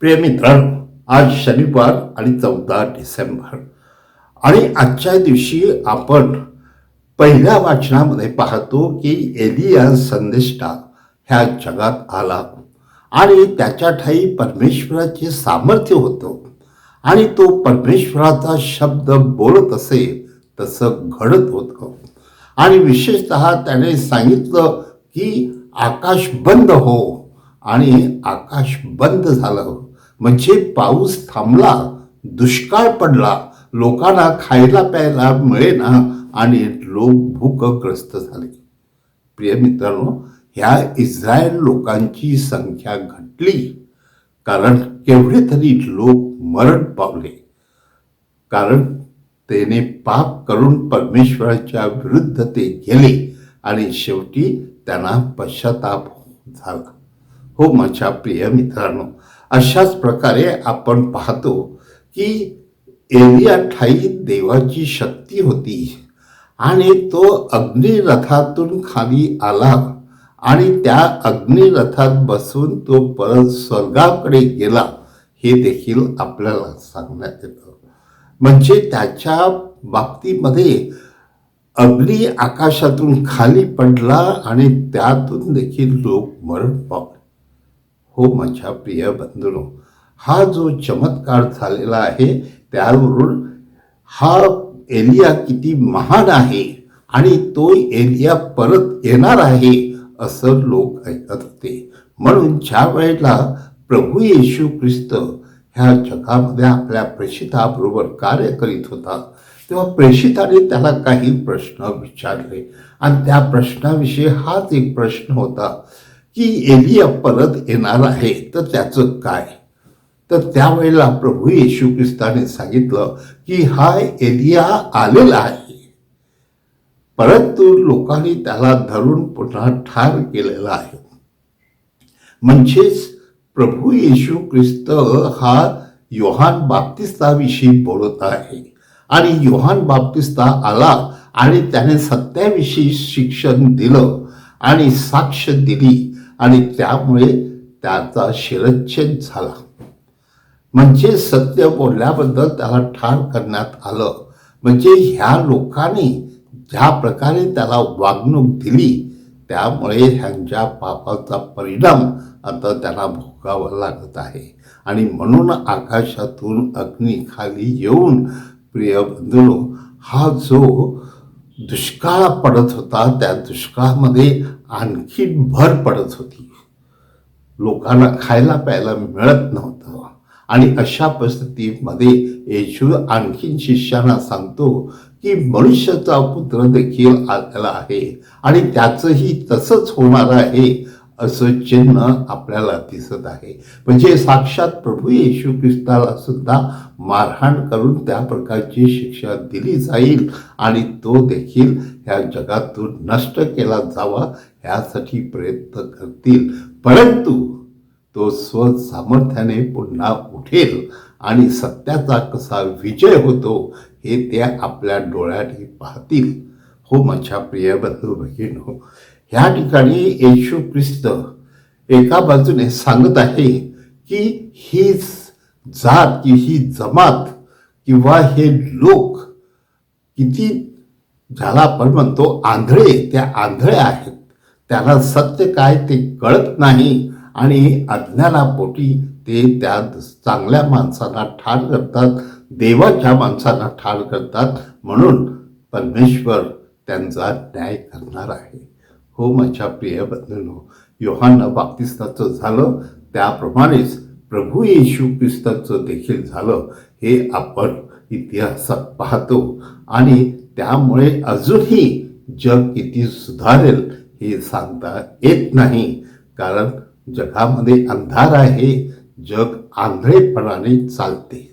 प्रिय मित्रांनो आज शनिवार आणि चौदा डिसेंबर. आणि आजच्या दिवशी आपण पहिल्या वाचनामध्ये पाहतो की एलिया संदेष्टा ह्या जगात आला. आणि त्याच्या ठाई परमेश्वराचे सामर्थ्य होतं. आणि तो परमेश्वराचा शब्द बोलत असे तसं घडत होतं. आणि विशेषत त्याने सांगितलं की आकाश बंद हो आणि आकाश बंद झालं. म्हणजे पाऊस थांबला दुष्काळ पडला लोकांना खायला प्यायला मिळेना आणि लोक भूकग्रस्त झाले. प्रिय मित्रांनो ह्या इस्रायल लोकांची संख्या घटली कारण केवढे तरी लोक मरण पावले. कारण त्याने पाप करून परमेश्वराच्या विरुद्ध ते गेले आणि शेवटी त्यांना पश्चाताप झाला. हो माझ्या प्रिय मित्रांनो अशाच प्रकारे आपण पाहतो की एलिया ठाई देवाची शक्ती होती आणि तो अग्निरथातून खाली आला आणि त्या अग्निरथात बसून तो परत स्वर्गाकडे गेला. हे देखील आपल्याला सांगण्यात येतं. म्हणजे त्याच्या बाबतीमध्ये अग्नी आकाशातून खाली पडला आणि त्यातून देखील लोक मरण पावले. हो माझ्या प्रिय बंधूनो हा जो चमत्कार झालेला आहे त्यावरून हा एलिया किती महान आहे आणि तो एलिया परत येणार आहे असं लोक ऐकत होते. म्हणून ज्या वेळेला प्रभू येशू ख्रिस्त ह्या जगामध्ये आपल्या प्रेषिताबरोबर कार्य करीत होता तेव्हा प्रेषिताने त्याला काही प्रश्न विचारले. आणि त्या प्रश्नाविषयी हाच एक प्रश्न होता की एलिया परत येणार आहे. तर त्याचं काय? तर त्यावेळेला प्रभू येशू ख्रिस्ताने सांगितलं की हा एलिया आलेला आहे. परंतु लोकांनी त्याला धरून पुन्हा ठार केलेला आहे. म्हणजेच प्रभू येशू ख्रिस्त हा योहान बाप्तिस्ताविषयी बोलत आहे. आणि योहान बाप्तिस्ता आला आणि त्याने सत्याविषयी शिक्षण दिलं आणि साक्ष दिली. आणि त्यामुळे त्याचा शिरच्छेद झाला. म्हणजे सत्य बोलल्याबद्दल त्याला ठार करण्यात आलं. म्हणजे ह्या लोकांनी ज्या प्रकारे त्याला वागणूक दिली त्यामुळे ह्यांच्या पापाचा परिणाम आता त्याला भोगावा लागत आहे. आणि म्हणून आकाशातून अग्नी खाली येऊन प्रिय हा जो दुष्काळ पडत होता त्या दुष्काळामध्ये आणखी भर पडत होती. लोकांना खायला प्यायला मिळत नव्हतं. आणि अशा परिस्थितीमध्ये येशू आणखीन शिष्यांना सांगतो की मनुष्याचा पुत्र देखील आलेला आहे आणि त्याचंही तसंच होणार आहे. असं चिन्ह आपल्याला दिसत आहे. म्हणजे साक्षात प्रभू येशू ख्रिस्ताला सुद्धा मारहाण करून त्या प्रकारची शिक्षा दिली जाईल आणि तो देखील ह्या जगातून नष्ट केला जावा यासाठी प्रयत्न करतील. परंतु तो स्वसामर्थ्याने पुन्हा उठेल आणि सत्याचा कसा विजय होतो हे ते आपल्या डोळ्याने पाहतील. हो माझ्या प्रिय बंधू भगिनो ह्या ठिकाणी येशू ख्रिस्त एका बाजूने सांगत आहे की ही जात की ही जमात किंवा हे लोक किती ज्याला आपण म्हणतो आंधळे त्या आंधळे आहेत. त्याला सत्य काय ते कळत नाही आणि अज्ञानापोटी ते त्या चांगल्या माणसांना ठार करतात देवाच्या माणसांना ठार करतात म्हणून परमेश्वर त्यांचा न्याय करणार आहे. हो माझ्या प्रिय बंधूंनो योहान बाप्तिस्ताचं झालं त्याप्रमाणेच प्रभू येशू ख्रिस्ताचं देखील झालं. हे आपण इतिहासात पाहतो. आणि त्यामुळे अजूनही जग किती सुधारेल हे सांगता येत नाही. कारण जगामध्ये अंधार आहे जग आंधळेपणाने चालते.